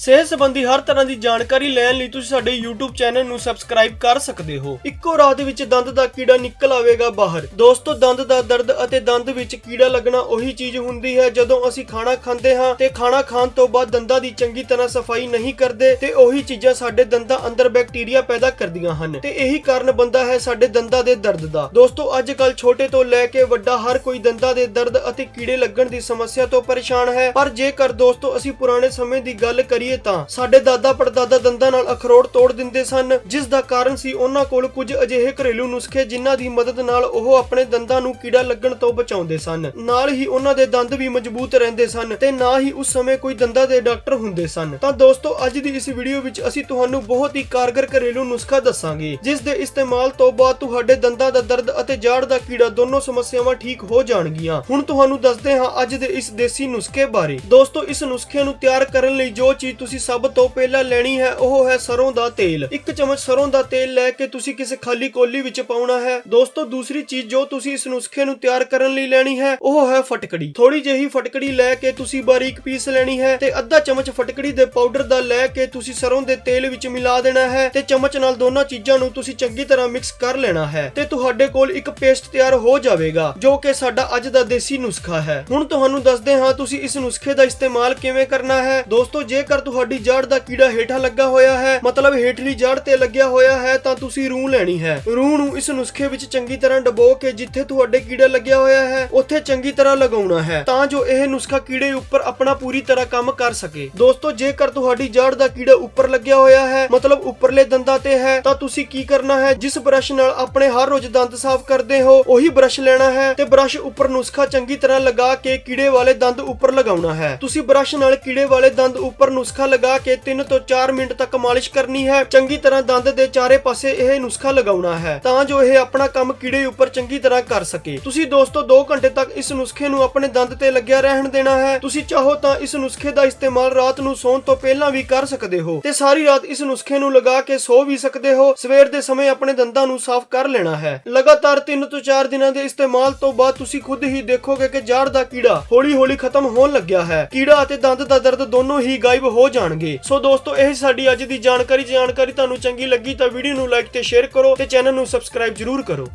ਸਿਹਤ ਸੰਬੰਧੀ ਹਰ ਤਰ੍ਹਾਂ ਦੀ ਜਾਣਕਾਰੀ ਲੈਣ ਲਈ ਤੁਸੀਂ ਸਾਡੇ YouTube ਚੈਨਲ ਨੂੰ ਸਬਸਕ੍ਰਾਈਬ ਕਰ ਸਕਦੇ ਹੋ। ਇੱਕੋ ਰਾਤ ਵਿੱਚ ਦੰਦ ਦਾ ਕੀੜਾ ਨਿਕਲ ਆਵੇਗਾ ਬਾਹਰ। ਦੋਸਤੋ, ਦੰਦ ਦਾ ਦਰਦ ਅਤੇ ਦੰਦ ਵਿੱਚ ਕੀੜਾ ਲੱਗਣਾ ਉਹੀ ਚੀਜ਼ ਹੁੰਦੀ ਹੈ ਜਦੋਂ ਅਸੀਂ ਖਾਣਾ ਖਾਂਦੇ ਹਾਂ ਤੇ ਖਾਣਾ ਖਾਣ ਤੋਂ ਬਾਅਦ ਦੰਦਾਂ ਦੀ ਚੰਗੀ ਤਰ੍ਹਾਂ ਸਫ਼ਾਈ ਨਹੀਂ ਕਰਦੇ ਤੇ ਉਹੀ ਚੀਜ਼ਾਂ ਸਾਡੇ ਦੰਦਾਂ ਅੰਦਰ ਬੈਕਟੀਰੀਆ ਪੈਦਾ ਕਰਦੀਆਂ ਹਨ। ਤੇ ਇਹੀ ਕਾਰਨ ਬੰਦਾ ਹੈ ਸਾਡੇ ਦੰਦਾਂ ਦੇ ਦਰਦ ਦਾ। ਦੋਸਤੋ ਅੱਜ ਕੱਲ ਛੋਟੇ ਤੋਂ ਲੈ ਕੇ ਵੱਡਾ ਹਰ ਕੋਈ ਦੰਦਾਂ ਦੇ ਦਰਦ ਅਤੇ ਕੀੜੇ ਲੱਗਣ ਦੀ ਸਮੱਸਿਆ ਤੋਂ ਪਰੇਸ਼ਾਨ ਹੈ। ਪਰ ਜੇਕਰ ਦੋਸਤੋ, ਅਸੀਂ ਪੁਰਾਣੇ ਸਮੇਂ ਦੀ ਗੱਲ ਕਰੀਏ ਤਾਂ ਸਾਡੇ ਦਾਦਾ ਪੜਦਾਦਾ ਦੰਦਾਂ ਨਾਲ ਅਖਰੋਟ ਤੋੜ ਦਿੰਦੇ ਸਨ, ਜਿਸ ਦਾ ਕਾਰਨ ਸੀ ਉਹਨਾਂ ਕੋਲ ਕੁਝ ਅਜਿਹੇ ਘਰੇਲੂ ਨੁਸਖੇ ਜਿਨ੍ਹਾਂ ਦੀ ਮਦਦ ਨਾਲ ਉਹ ਆਪਣੇ ਦੰਦਾਂ ਨੂੰ ਕੀੜਾ ਲੱਗਣ ਤੋਂ ਬਚਾਉਂਦੇ ਸਨ। ਨਾਲ ਹੀ ਉਹਨਾਂ ਦੇ ਦੰਦ ਵੀ ਮਜ਼ਬੂਤ ਰਹਿੰਦੇ ਸਨ ਤੇ ਨਾ ਹੀ ਉਸ ਸਮੇਂ ਕੋਈ ਦੰਦਾਂ ਦੇ ਡਾਕਟਰ ਹੁੰਦੇ ਸਨ। ਤਾਂ ਦੋਸਤੋ, ਅੱਜ ਦੀ ਇਸ ਵੀਡੀਓ ਵਿੱਚ ਅਸੀਂ ਤੁਹਾਨੂੰ ਬਹੁਤ ਹੀ ਕਾਰਗਰ ਘਰੇਲੂ ਨੁਸਖਾ ਦੱਸਾਂਗੇ, ਜਿਸ ਦੇ ਇਸਤੇਮਾਲ ਤੋਂ ਬਾਅਦ ਤੁਹਾਡੇ ਦੰਦਾਂ ਦਾ ਦਰਦ ਅਤੇ ਜਾੜ ਦਾ ਕੀੜਾ ਦੋਨੋਂ ਸਮੱਸਿਆਵਾਂ ਠੀਕ ਹੋ ਜਾਣਗੀਆਂ। ਹੁਣ ਤੁਹਾਨੂੰ ਦੱਸਦੇ ਹਾਂ ਅੱਜ ਦੇ ਇਸ ਦੇਸੀ ਨੁਸਖੇ ਬਾਰੇ। ਦੋਸਤੋ, ਇਸ ਨੁਸਖੇ ਨੂੰ ਤਿਆਰ ਕਰਨ ਲਈ ਜੋ ਚੀਜ਼ ਤੁਸੀਂ ਸਭ ਤੋਂ ਪਹਿਲਾਂ ਲੈਣੀ ਹੈ, ਉਹ ਹੈ ਸਰੋਂ ਦਾ ਤੇਲ। ਇੱਕ ਚਮਚ ਸਰੋਂ ਦਾ ਤੇਲ ਲੈ ਕੇ ਤੁਸੀਂ ਕਿਸੇ ਖਾਲੀ ਕੋਲੀ ਵਿੱਚ ਪਾਉਣਾ ਹੈ। ਦੋਸਤੋ, ਦੂਸਰੀ ਚੀਜ਼ ਜੋ ਤੁਸੀਂ ਇਸ ਨੁਸਖੇ ਨੂੰ ਤਿਆਰ ਕਰਨ ਲਈ ਲੈਣੀ ਹੈ, ਉਹ ਹੈ ਫਟਕੜੀ। ਥੋੜੀ ਜਿਹੀ ਫਟਕੜੀ ਲੈ ਕੇ ਤੁਸੀਂ ਬਾਰੀਕ ਪੀਸ ਲੈਣੀ ਹੈ ਤੇ ਅੱਧਾ ਚਮਚ ਫਟਕੜੀ ਦੇ ਪਾਊਡਰ ਦਾ ਲੈ ਕੇ ਤੁਸੀਂ ਸਰੋਂ ਦੇ ਤੇਲ ਵਿੱਚ ਮਿਲਾ ਦੇਣਾ ਹੈ ਤੇ ਚਮਚ ਨਾਲ ਦੋਨਾਂ ਚੀਜ਼ਾਂ ਨੂੰ ਤੁਸੀਂ ਚੰਗੀ ਤਰ੍ਹਾਂ ਮਿਕਸ ਕਰ ਲੈਣਾ ਹੈ ਤੇ ਤੁਹਾਡੇ ਕੋਲ ਇੱਕ ਪੇਸਟ ਤਿਆਰ ਹੋ ਜਾਵੇਗਾ, ਜੋ ਕਿ ਸਾਡਾ ਅੱਜ ਦਾ ਦੇਸੀ ਨੁਸਖਾ ਹੈ। ਹੁਣ ਤੁਹਾਨੂੰ ਦੱਸਦੇ ਹਾਂ ਤੁਸੀਂ ਇਸ ਨੁਸਖੇ ਦਾ ਇਸਤੇਮਾਲ ਕਿਵੇਂ ਕਰਨਾ ਹੈ। ਦੋਸਤੋ, ਜੇਕਰ ਤੁਹਾਡੀ ਜੜ ਦਾ ਕੀੜਾ ਹੇਠਾਂ ਲੱਗਾ ਹੋਇਆ ਹੈ। ਮਤਲਬ ਹੇਠਲੀ ਜੜ ਤੇ ਲੱਗਿਆ ਹੋਇਆ ਹੈ ਤਾਂ ਤੁਸੀਂ ਰੂਹ ਲੈਣੀ ਹੈ। ਰੂਹ ਨੂੰ ਇਸ ਨੁਸਖੇ ਵਿੱਚ ਚੰਗੀ ਤਰ੍ਹਾਂ ਡਬੋ ਕੇ ਜਿੱਥੇ ਤੁਹਾਡੇ ਕੀੜਾ ਲੱਗਿਆ ਹੋਇਆ ਹੈ, ਉੱਥੇ ਚੰਗੀ ਤਰ੍ਹਾਂ ਲਗਾਉਣਾ ਹੈ ਤਾਂ ਜੋ ਇਹ ਨੁਸਖਾ ਕੀੜੇ ਉੱਪਰ ਆਪਣਾ ਪੂਰੀ ਤਰ੍ਹਾਂ ਕੰਮ ਕਰ ਸਕੇ। ਦੋਸਤੋ, ਜੇਕਰ ਤੁਹਾਡੀ ਜੜ ਦਾ ਕੀੜਾ ਉੱਪਰ ਲੱਗਿਆ ਹੋਇਆ ਹੈ, ਮਤਲਬ ਉੱਪਰਲੇ ਦੰਦਾਂ ਤੇ ਹੈ, ਤਾਂ ਤੁਸੀਂ ਕੀ ਕਰਨਾ ਹੈ? ਜਿਸ ਬ੍ਰਸ਼ ਨਾਲ ਆਪਣੇ ਹਰ ਰੋਜ਼ ਦੰਦ ਸਾਫ਼ ਕਰਦੇ ਹੋ, ਉਹੀ ਬ੍ਰਸ਼ ਲੈਣਾ ਹੈ ਤੇ ਬ੍ਰਸ਼ ਉੱਪਰ ਨੁਸਖਾ ਚੰਗੀ ਤਰ੍ਹਾਂ ਲਗਾ ਕੇ ਕੀੜੇ ਵਾਲੇ ਦੰਦ ਉੱਪਰ ਲਗਾਉਣਾ ਹੈ। ਤੁਸੀਂ ਬ੍ਰਸ਼ ਨਾਲ ਕੀੜੇ ਵਾਲੇ ਦੰਦ ਉੱਪਰ ਨੁਸਖਾ ਲਗਾ ਕੇ 3 ਤੋਂ 4 ਮਿੰਟ ਤੱਕ ਮਾਲਿਸ਼ ਕਰਨੀ ਹੈ। ਚੰਗੀ ਤਰ੍ਹਾਂ ਦੰਦ ਦੇ ਚਾਰੇ ਪਾਸੇ ਇਹ ਨੁਸਖਾ ਲਗਾਉਣਾ ਹੈ, ਤਾਂ ਜੋ ਇਹ ਆਪਣਾ ਕੰਮ ਕੀੜੇ ਉੱਪਰ ਚੰਗੀ ਤਰ੍ਹਾਂ ਕਰ ਸਕੇ। ਤੁਸੀਂ ਦੋਸਤੋ 2 ਘੰਟੇ ਤੱਕ ਇਸ ਨੁਸਖੇ ਨੂੰ ਆਪਣੇ ਦੰਦ ਤੇ ਲੱਗਿਆ ਰਹਿਣ ਦੇਣਾ ਹੈ। ਤੁਸੀਂ ਚਾਹੋ ਤਾਂ ਇਸ ਨੁਸਖੇ ਦਾ ਇਸਤੇਮਾਲ ਰਾਤ ਨੂੰ ਸੌਣ ਤੋਂ ਪਹਿਲਾਂ ਵੀ ਕਰ ਸਕਦੇ ਹੋ ਤੇ ਸਾਰੀ ਰਾਤ ਇਸ ਨੁਸਖੇ ਨੂੰ ਲਗਾ ਕੇ ਸੋ ਵੀ ਸਕਦੇ ਹੋ। ਸਵੇਰ ਦੇ ਸਮੇਂ ਆਪਣੇ ਦੰਦਾਂ ਨੂੰ ਸਾਫ਼ ਕਰ ਲੈਣਾ ਹੈ। ਲਗਾਤਾਰ 3 ਤੋਂ 4 ਦਿਨਾਂ ਦੇ ਇਸਤੇਮਾਲ ਤੋਂ ਬਾਅਦ ਤੁਸੀਂ ਖੁਦ ਹੀ ਦੇਖੋਗੇ ਕਿ ਜਾੜ ਦਾ ਕੀੜਾ ਹੌਲੀ-ਹੌਲੀ ਖਤਮ ਹੋਣ ਲੱਗਿਆ ਹੈ। ਕੀੜਾ ਅਤੇ ਦੰਦ ਦਾ ਦਰਦ ਦੋਨੋਂ ਹੀ ਗਾਇਬ ਹੋ ਹੋ ਜਾਣਗੇ। ਸੋ ਦੋਸਤੋ, ਇਹ ਸਾਡੀ ਅੱਜ ਦੀ ਜਾਣਕਾਰੀ। ਜਾਣਕਾਰੀ ਤੁਹਾਨੂੰ ਚੰਗੀ ਲੱਗੀ ਤਾਂ ਵੀਡੀਓ ਨੂੰ ਲਾਈਕ ਤੇ ਸ਼ੇਅਰ ਕਰੋ ਤੇ ਚੈਨਲ ਨੂੰ ਸਬਸਕ੍ਰਾਈਬ ਜਰੂਰ ਕਰੋ।